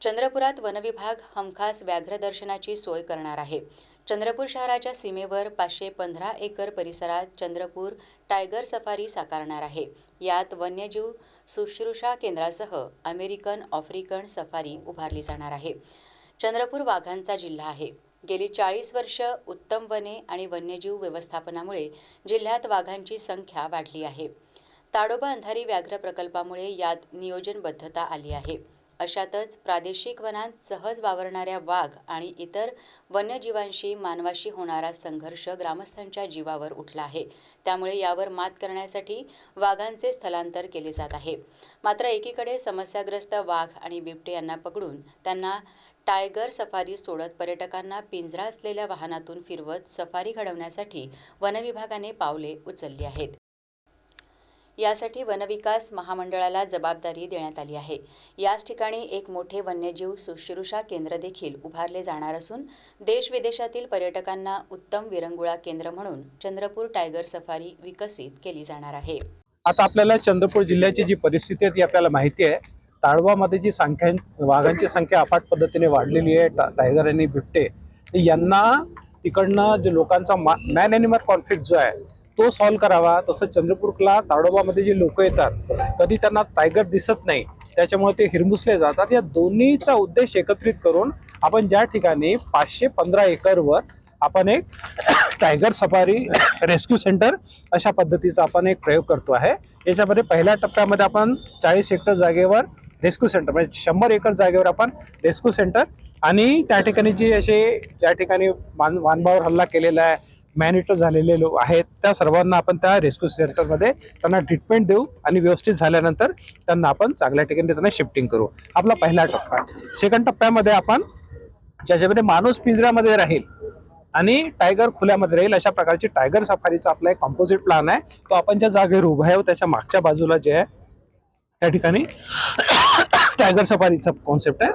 चंद्रपुरात वनविभाग हमखास व्याघ्र दर्शनाची सोय करणार आहे. चंद्रपूर शहराच्या सीमेवर पाचशे पंधरा एकर परिसरात चंद्रपूर टायगर सफारी साकारणार आहे. यात वन्यजीव शुश्रूषा केंद्रासह अमेरिकन आफ्रिकन सफारी उभारली जाणार आहे. चंद्रपूर वाघांचा जिल्हा आहे. गेली चाळीस वर्ष उत्तम वने आणि वन्यजीव व्यवस्थापनामुळे जिल्ह्यात वाघांची संख्या वाढली आहे. ताडोबा अंधारी व्याघ्र प्रकल्पामुळे यात नियोजनबद्धता आली आहे. अशातच प्रादेशिक वनात सहज वावरणाऱ्या वाघ आणि इतर वन्यजीवांशी मानवाशी होणारा संघर्ष ग्रामस्थांच्या जीवावर उठला आहे. त्यामुळे यावर मात करण्यासाठी वाघांचे स्थलांतर केले जात आहे. मात्र एकीकडे समस्याग्रस्त वाघ आणि बिबटे यांना पकडून त्यांना टायगर सफारी सोडत पर्यटकांना पिंजरा असलेल्या वाहनातून फिरवत सफारी घडवण्यासाठी वनविभागाने पावले उचलली आहेत. यासाठी वनविकास महामंडळाला जबाबदारी देण्यात आली आहे. याच ठिकाणी एक मोठे वन्यजीव सुश्रुषा केंद्र देखील उभारले जाणार असून देश विदेशातील पर्यटकांना उत्तम विरंगुळा केंद्र म्हणून चंद्रपूर टायगर सफारी विकसित केली जाणार आहे. आता आपल्याला चंद्रपूर जिल्ह्याची जी परिस्थिती आहे ती आपल्याला माहिती आहे. ताळवामध्ये जी संख्या वाघांची संख्या अफाट पद्धतीने वाढलेली आहे टायगर आणि बिबटे यांना तिकडनं जे लोकांचा मॅन ॲनिमल कॉन्फ्लिक्ट जो आहे तो सॉल्व्ह करावा. तसं चंद्रपूरला ताडोबामध्ये जे लोक येतात कधी त्यांना टायगर दिसत नाही त्याच्यामुळे ते हिरमुसले जातात. या दोन्हीचा उद्देश एकत्रित करून आपण ज्या ठिकाणी पाचशे पंधरा एकरवर आपण एक टायगर सफारी रेस्क्यू सेंटर अशा पद्धतीचा आपण एक प्रयोग करतो आहे. याच्यामध्ये पहिल्या टप्प्यामध्ये आपण चाळीस हेक्टर जागेवर रेस्क्यू सेंटर म्हणजे शंभर एकर जागेवर आपण रेस्क्यू सेंटर आणि त्या ठिकाणी जे असे ज्या ठिकाणी मान वानभावर हल्ला केलेला आहे मॅनिटर झालेले लोक आहेत. त्या सर्वांना आपण त्या रेस्क्यू सेंटरमध्ये त्यांना ट्रीटमेंट देऊ आणि व्यवस्थित झाल्यानंतर त्यांना आपण चांगल्या ठिकाणी त्यांना शिफ्टिंग करू. आपला पहिला टप्पा. सेकंड टप्प्यामध्ये आपण ज्याच्यामध्ये माणूस पिंजऱ्यामध्ये राहील आणि टायगर खुल्यामध्ये राहील अशा प्रकारची टायगर सफारीचा आपला एक कॉम्पोजिट प्लॅन आहे. तो आपण ज्या जागेवर उभा आहे त्याच्या मागच्या बाजूला जे आहे त्या ठिकाणी टायगर सफारीचा कॉन्सेप्ट आहे.